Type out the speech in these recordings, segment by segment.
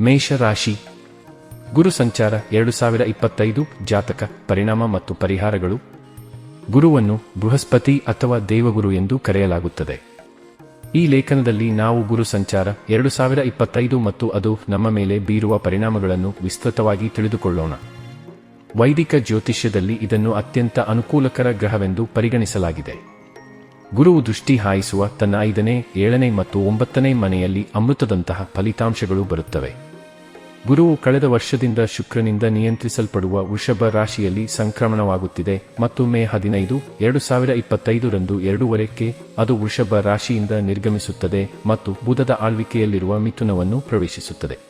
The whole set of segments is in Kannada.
ಮೇಷ ರಾಶಿ ಗುರು ಸಂಚಾರ ಎರಡು ಸಾವಿರ ಇಪ್ಪತ್ತೈದು, ಜಾತಕ, ಪರಿಣಾಮ ಮತ್ತು ಪರಿಹಾರಗಳು. ಗುರುವನ್ನು ಬೃಹಸ್ಪತಿ ಅಥವಾ ದೇವಗುರು ಎಂದು ಕರೆಯಲಾಗುತ್ತದೆ. ಈ ಲೇಖನದಲ್ಲಿ ನಾವು ಗುರು ಸಂಚಾರ ಎರಡು ಸಾವಿರ ಇಪ್ಪತ್ತೈದು ಮತ್ತು ಅದು ನಮ್ಮ ಮೇಲೆ ಬೀರುವ ಪರಿಣಾಮಗಳನ್ನು ವಿಸ್ತೃತವಾಗಿ ತಿಳಿದುಕೊಳ್ಳೋಣ. ವೈದಿಕ ಜ್ಯೋತಿಷ್ಯದಲ್ಲಿ ಇದನ್ನು ಅತ್ಯಂತ ಅನುಕೂಲಕರ ಗ್ರಹವೆಂದು ಪರಿಗಣಿಸಲಾಗಿದೆ. ಗುರು ದೃಷ್ಟಿ ಹಾಯಿಸುವ ತನ್ನ ಐದನೇ, ಏಳನೇ ಮತ್ತು ಒಂಬತ್ತನೇ ಮನೆಯಲ್ಲಿ ಅಮೃತದಂತಹ ಫಲಿತಾಂಶಗಳು ಬರುತ್ತವೆ. ಗುರುವು ಕಳೆದ ವರ್ಷದಿಂದ ಶುಕ್ರನಿಂದ ನಿಯಂತ್ರಿಸಲ್ಪಡುವ ವೃಷಭ ರಾಶಿಯಲ್ಲಿ ಸಂಕ್ರಮಣವಾಗುತ್ತಿದೆ ಮತ್ತು ಮೇ ಹದಿನೈದು, ಎರಡು ಸಾವಿರ ಇಪ್ಪತ್ತೈದರಂದು ಎರಡೂವರೆಕ್ಕೆ ಅದು ವೃಷಭ ರಾಶಿಯಿಂದ ನಿರ್ಗಮಿಸುತ್ತದೆ ಮತ್ತು ಬುಧದ ಆಳ್ವಿಕೆಯಲ್ಲಿರುವ ಮಿಥುನವನ್ನು ಪ್ರವೇಶಿಸುತ್ತದೆ.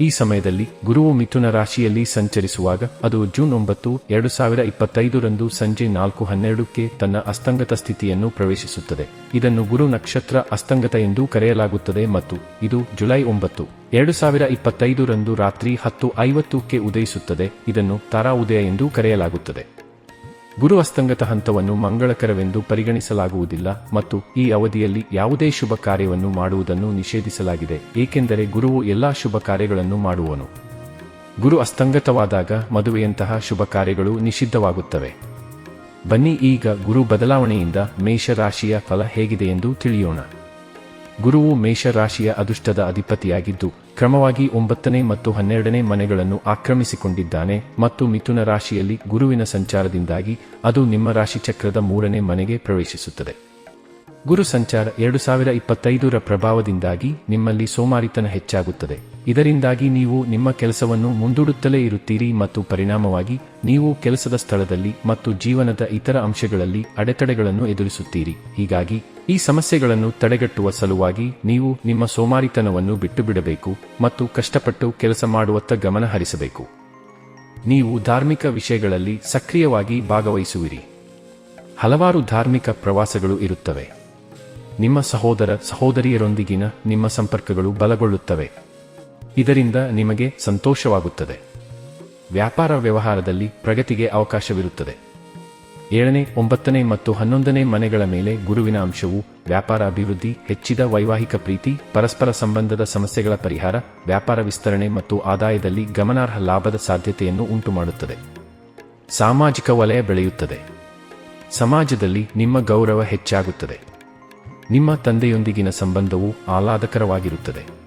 ಈ ಸಮಯದಲ್ಲಿ ಗುರುವು ಮಿಥುನ ರಾಶಿಯಲ್ಲಿ ಸಂಚರಿಸುವಾಗ ಅದು ಜೂನ್ ಒಂಬತ್ತು, ಎರಡು ಸಾವಿರ ಇಪ್ಪತ್ತೈದರಂದು ಸಂಜೆ ನಾಲ್ಕು ಹನ್ನೆರಡಕ್ಕೆ ತನ್ನ ಅಸ್ತಂಗತ ಸ್ಥಿತಿಯನ್ನು ಪ್ರವೇಶಿಸುತ್ತದೆ. ಇದನ್ನು ಗುರು ನಕ್ಷತ್ರ ಅಸ್ತಂಗತ ಎಂದು ಕರೆಯಲಾಗುತ್ತದೆ ಮತ್ತು ಇದು ಜುಲೈ ಒಂಬತ್ತು, ಎರಡು ಸಾವಿರ ಇಪ್ಪತ್ತೈದರಂದು ರಾತ್ರಿ ಹತ್ತು ಐವತ್ತಕ್ಕೆ ಉದಯಿಸುತ್ತದೆ. ಇದನ್ನು ತಾರಾ ಉದಯ ಎಂದು ಕರೆಯಲಾಗುತ್ತದೆ. ಗುರು ಅಸ್ತಂಗತ ಹಂತವನ್ನು ಮಂಗಳಕರವೆಂದು ಪರಿಗಣಿಸಲಾಗುವುದಿಲ್ಲ ಮತ್ತು ಈ ಅವಧಿಯಲ್ಲಿ ಯಾವುದೇ ಶುಭ ಕಾರ್ಯವನ್ನು ಮಾಡುವುದನ್ನು ನಿಷೇಧಿಸಲಾಗಿದೆ, ಏಕೆಂದರೆ ಗುರುವು ಎಲ್ಲಾ ಶುಭ ಕಾರ್ಯಗಳನ್ನು ಮಾಡುವನು. ಗುರು ಅಸ್ತಂಗತವಾದಾಗ ಮದುವೆಯಂತಹ ಶುಭ ಕಾರ್ಯಗಳು ನಿಷಿದ್ಧವಾಗುತ್ತವೆ. ಬನ್ನಿ ಈಗ ಗುರು ಬದಲಾವಣೆಯಿಂದ ಮೇಷರಾಶಿಯ ಫಲ ಹೇಗಿದೆ ಎಂದು ತಿಳಿಯೋಣ. ಗುರುವು ಮೇಷರಾಶಿಯ ಅದೃಷ್ಟದ ಅಧಿಪತಿಯಾಗಿದ್ದು, ಕ್ರಮವಾಗಿ ಒಂಬತ್ತನೇ ಮತ್ತು ಹನ್ನೆರಡನೇ ಮನೆಗಳನ್ನು ಆಕ್ರಮಿಸಿಕೊಂಡಿದ್ದಾನೆ ಮತ್ತು ಮಿಥುನ ರಾಶಿಯಲ್ಲಿ ಗುರುವಿನ ಸಂಚಾರದಿಂದಾಗಿ ಅದು ನಿಮ್ಮ ರಾಶಿಚಕ್ರದ ಮೂರನೇ ಮನೆಗೆ ಪ್ರವೇಶಿಸುತ್ತದೆ. ಗುರು ಸಂಚಾರ ಎರಡು ಸಾವಿರ ಇಪ್ಪತ್ತೈದರ ಪ್ರಭಾವದಿಂದಾಗಿ ನಿಮ್ಮಲ್ಲಿ ಸೋಮಾರಿತನ ಹೆಚ್ಚಾಗುತ್ತದೆ. ಇದರಿಂದಾಗಿ ನೀವು ನಿಮ್ಮ ಕೆಲಸವನ್ನು ಮುಂದೂಡುತ್ತಲೇ ಇರುತ್ತೀರಿ ಮತ್ತು ಪರಿಣಾಮವಾಗಿ ನೀವು ಕೆಲಸದ ಸ್ಥಳದಲ್ಲಿ ಮತ್ತು ಜೀವನದ ಇತರ ಅಂಶಗಳಲ್ಲಿ ಅಡೆತಡೆಗಳನ್ನು ಎದುರಿಸುತ್ತೀರಿ. ಹೀಗಾಗಿ ಈ ಸಮಸ್ಯೆಗಳನ್ನು ತಡೆಗಟ್ಟುವ ಸಲುವಾಗಿ ನೀವು ನಿಮ್ಮ ಸೋಮಾರಿತನವನ್ನು ಬಿಟ್ಟುಬಿಡಬೇಕು ಮತ್ತು ಕಷ್ಟಪಟ್ಟು ಕೆಲಸ ಮಾಡುವತ್ತ ಗಮನ ಹರಿಸಬೇಕು. ನೀವು ಧಾರ್ಮಿಕ ವಿಷಯಗಳಲ್ಲಿ ಸಕ್ರಿಯವಾಗಿ ಭಾಗವಹಿಸುವಿರಿ. ಹಲವಾರು ಧಾರ್ಮಿಕ ಪ್ರವಾಸಗಳು ಇರುತ್ತವೆ. ನಿಮ್ಮ ಸಹೋದರ ಸಹೋದರಿಯರೊಂದಿಗಿನ ನಿಮ್ಮ ಸಂಪರ್ಕಗಳು ಬಲಗೊಳ್ಳುತ್ತವೆ. ಇದರಿಂದ ನಿಮಗೆ ಸಂತೋಷವಾಗುತ್ತದೆ. ವ್ಯಾಪಾರ ವ್ಯವಹಾರದಲ್ಲಿ ಪ್ರಗತಿಗೆ ಅವಕಾಶವಿರುತ್ತದೆ. ಏಳನೇ, ಒಂಬತ್ತನೇ ಮತ್ತು ಹನ್ನೊಂದನೇ ಮನೆಗಳ ಮೇಲೆ ಗುರುವಿನ ಅಂಶವು ವ್ಯಾಪಾರ ಅಭಿವೃದ್ಧಿ ಹೆಚ್ಚಿದ ವೈವಾಹಿಕ ಪ್ರೀತಿ, ಪರಸ್ಪರ ಸಂಬಂಧದ ಸಮಸ್ಯೆಗಳ ಪರಿಹಾರ, ವ್ಯಾಪಾರ ವಿಸ್ತರಣೆ ಮತ್ತು ಆದಾಯದಲ್ಲಿ ಗಮನಾರ್ಹ ಲಾಭದ ಸಾಧ್ಯತೆಯನ್ನು ಉಂಟುಮಾಡುತ್ತದೆ. ಸಾಮಾಜಿಕ ವಲಯ ಬೆಳೆಯುತ್ತದೆ. ಸಮಾಜದಲ್ಲಿ ನಿಮ್ಮ ಗೌರವ ಹೆಚ್ಚಾಗುತ್ತದೆ. ನಿಮ್ಮ ತಂದೆಯೊಂದಿಗಿನ ಸಂಬಂಧವು ಆಹ್ಲಾದಕರವಾಗಿರುತ್ತದೆ.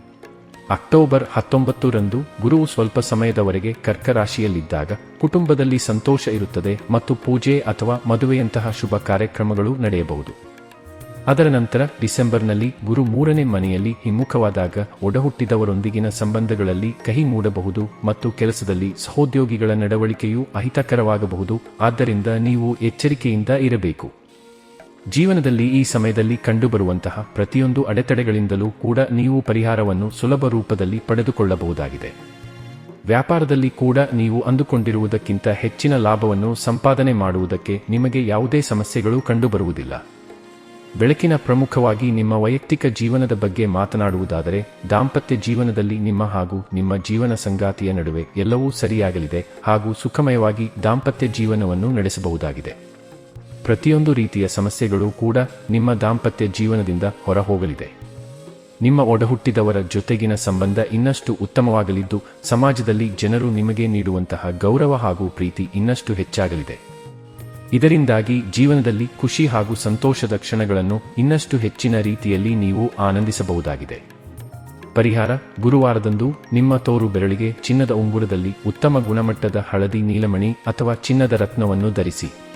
ಅಕ್ಟೋಬರ್ ಹತ್ತೊಂಬತ್ತರಂದು ಗುರುವು ಸ್ವಲ್ಪ ಸಮಯದವರೆಗೆ ಕರ್ಕರಾಶಿಯಲ್ಲಿದ್ದಾಗ ಕುಟುಂಬದಲ್ಲಿ ಸಂತೋಷ ಇರುತ್ತದೆ ಮತ್ತು ಪೂಜೆ ಅಥವಾ ಮದುವೆಯಂತಹ ಶುಭ ಕಾರ್ಯಕ್ರಮಗಳು ನಡೆಯಬಹುದು. ಅದರ ನಂತರ ಡಿಸೆಂಬರ್ನಲ್ಲಿ ಗುರು ಮೂರನೇ ಮನೆಯಲ್ಲಿ ಹಿಮ್ಮುಖವಾದಾಗ ಒಡಹುಟ್ಟಿದವರೊಂದಿಗಿನ ಸಂಬಂಧಗಳಲ್ಲಿ ಕಹಿ ಮೂಡಬಹುದು ಮತ್ತು ಕೆಲಸದಲ್ಲಿ ಸಹೋದ್ಯೋಗಿಗಳ ನಡವಳಿಕೆಯು ಅಹಿತಕರವಾಗಬಹುದು. ಆದ್ದರಿಂದ ನೀವು ಎಚ್ಚರಿಕೆಯಿಂದ ಇರಬೇಕು. ಜೀವನದಲ್ಲಿ ಈ ಸಮಯದಲ್ಲಿ ಕಂಡುಬರುವಂತಹ ಪ್ರತಿಯೊಂದು ಅಡೆತಡೆಗಳಿಂದಲೂ ಕೂಡ ನೀವು ಪರಿಹಾರವನ್ನು ಸುಲಭ ರೂಪದಲ್ಲಿ ಪಡೆದುಕೊಳ್ಳಬಹುದಾಗಿದೆ. ವ್ಯಾಪಾರದಲ್ಲಿ ಕೂಡ ನೀವು ಅಂದುಕೊಂಡಿರುವುದಕ್ಕಿಂತ ಹೆಚ್ಚಿನ ಲಾಭವನ್ನು ಸಂಪಾದನೆ ಮಾಡುವುದಕ್ಕೆ ನಿಮಗೆ ಯಾವುದೇ ಸಮಸ್ಯೆಗಳು ಕಂಡುಬರುವುದಿಲ್ಲ. ಬೆಳಕಿನ ಪ್ರಮುಖವಾಗಿ ನಿಮ್ಮ ವೈಯಕ್ತಿಕ ಜೀವನದ ಬಗ್ಗೆ ಮಾತನಾಡುವುದಾದರೆ, ದಾಂಪತ್ಯ ಜೀವನದಲ್ಲಿ ನಿಮ್ಮ ಹಾಗೂ ನಿಮ್ಮ ಜೀವನ ಸಂಗಾತಿಯ ನಡುವೆ ಎಲ್ಲವೂ ಸರಿಯಾಗಲಿದೆ ಹಾಗೂ ಸುಖಮಯವಾಗಿ ದಾಂಪತ್ಯ ಜೀವನವನ್ನು ನಡೆಸಬಹುದಾಗಿದೆ. ಪ್ರತಿಯೊಂದು ರೀತಿಯ ಸಮಸ್ಯೆಗಳು ಕೂಡ ನಿಮ್ಮ ದಾಂಪತ್ಯ ಜೀವನದಿಂದ ಹೊರಹೋಗಲಿದೆ. ನಿಮ್ಮ ಒಡಹುಟ್ಟಿದವರ ಜೊತೆಗಿನ ಸಂಬಂಧ ಇನ್ನಷ್ಟು ಉತ್ತಮವಾಗಲಿದ್ದು, ಸಮಾಜದಲ್ಲಿ ಜನರು ನಿಮಗೆ ನೀಡುವಂತಹ ಗೌರವ ಹಾಗೂ ಪ್ರೀತಿ ಇನ್ನಷ್ಟು ಹೆಚ್ಚಾಗಲಿದೆ. ಇದರಿಂದಾಗಿ ಜೀವನದಲ್ಲಿ ಖುಷಿ ಹಾಗೂ ಸಂತೋಷದ ಕ್ಷಣಗಳನ್ನು ಇನ್ನಷ್ಟು ಹೆಚ್ಚಿನ ರೀತಿಯಲ್ಲಿ ನೀವು ಆನಂದಿಸಬಹುದಾಗಿದೆ. ಪರಿಹಾರ, ಗುರುವಾರದಂದು ನಿಮ್ಮ ತೋರು ಬೆರಳಿಗೆ ಚಿನ್ನದ ಉಂಗುರದಲ್ಲಿ ಉತ್ತಮ ಗುಣಮಟ್ಟದ ಹಳದಿ ನೀಲಮಣಿ ಅಥವಾ ಚಿನ್ನದ ರತ್ನವನ್ನು ಧರಿಸಿ.